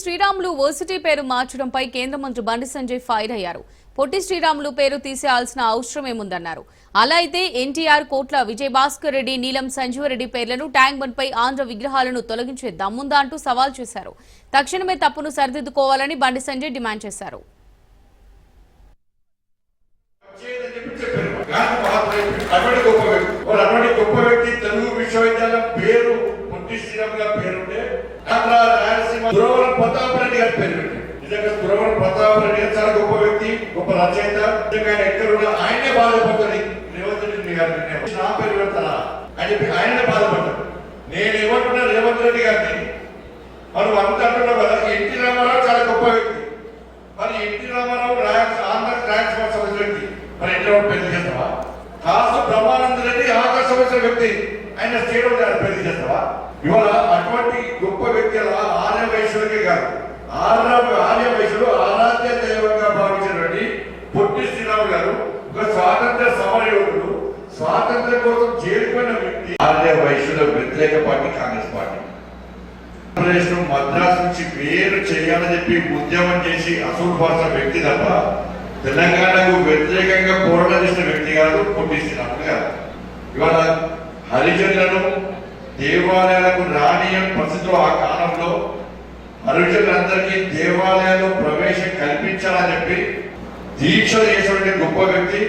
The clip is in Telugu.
శ్రీరాములు వర్సిటీ పేరు మార్చడంపై కేంద్ర మంత్రి బండి సంజయ్ ఫైర్ అయ్యారు. పొట్టి శ్రీరాములు పేరు తీసేయాల్సిన అవసరమేముందన్నారు అలా అయితే ఎన్టీఆర్ కోట్ల విజయభాస్కర్ రెడ్డి నీలం సంజీవరెడ్డి పేర్లను ట్యాంక్ బండ్ పై ఆంధ్ర విగ్రహాలను తొలగించే దమ్ముందా అంటూ సవాల్ చేశారు. తక్షణమే తప్పును సరిదిద్దుకోవాలని బండి సంజయ్ డిమాండ్ చేశారు. గొప్ప వ్యక్తి తెలుగు విశ్వవిద్యాలయం పేరు పొట్టి శ్రీరామ్ గారి దురవరం ప్రతాప్ రెడ్డి గారి పేరు నిజంగా దురవరం ప్రతాప్ రెడ్డి గారు చాలా గొప్ప వ్యక్తి గొప్ప రచయిత. నిజంగా ఆయన ఎక్కడున్నా ఆయనే బాధపడతాడు రేవంత్ రెడ్డి గారు నా పేరు పెడతారా అని చెప్పి ఆయనే బాధపడ్డాడు నేను ఏమంటున్నా రేవంత్ రెడ్డి గారిని? మనం అంత అంటున్నాం కదా? ఎన్టీ రామారావు చాలా గొప్ప వ్యక్తి. మరి NT Rama Rao royals Andhra transfer సంబంధించిన మరి ఎన్టీ రామారావు పెళ్ళి చేస్తావా? కాసు బ్రహ్మానంద రెడ్డి ఆంధ్ర వ్యక్తి. ఆయన స్టేట్ గారు పెళ్ళి చేస్తావా? ఇవాళ అటువంటి గొప్ప వ్యక్తి అలా ఆర్య వైశ్యులకే కాదు. ఆర్య ఆర్య వైశ్యులు ఆరాధ్య దైవంగా భావించినటువంటి పొట్టి శ్రీరాము గారు ఒక స్వాతంత్ర సమరయోధుడు. స్వాతంత్రం కోసం చేరుకున్న వ్యక్తి ఆర్య వైశ్యుల వ్యతిరేక పార్టీ కాంగ్రెస్ పార్టీ. ఆంధ్రప్రదేశ్ మద్రాసు నుంచి వేరు చేయాలని చెప్పి ఉద్యమం చేసి అసూలు భాష వ్యక్తి తప్ప తెలంగాణకు వ్యతిరేకంగా పోరాటం చేసిన వ్యక్తి కాదు పొట్టి శ్రీరాములు ఇవాళ హరిజనులను దేవాలయాలకు రానియం పరిస్థితులు ఆ కాలంలో హరిజనులందరికీ దేవాలయాలు ప్రవేశం కల్పించాలని చెప్పి దీక్షలు చేసినటువంటి గొప్ప వ్యక్తి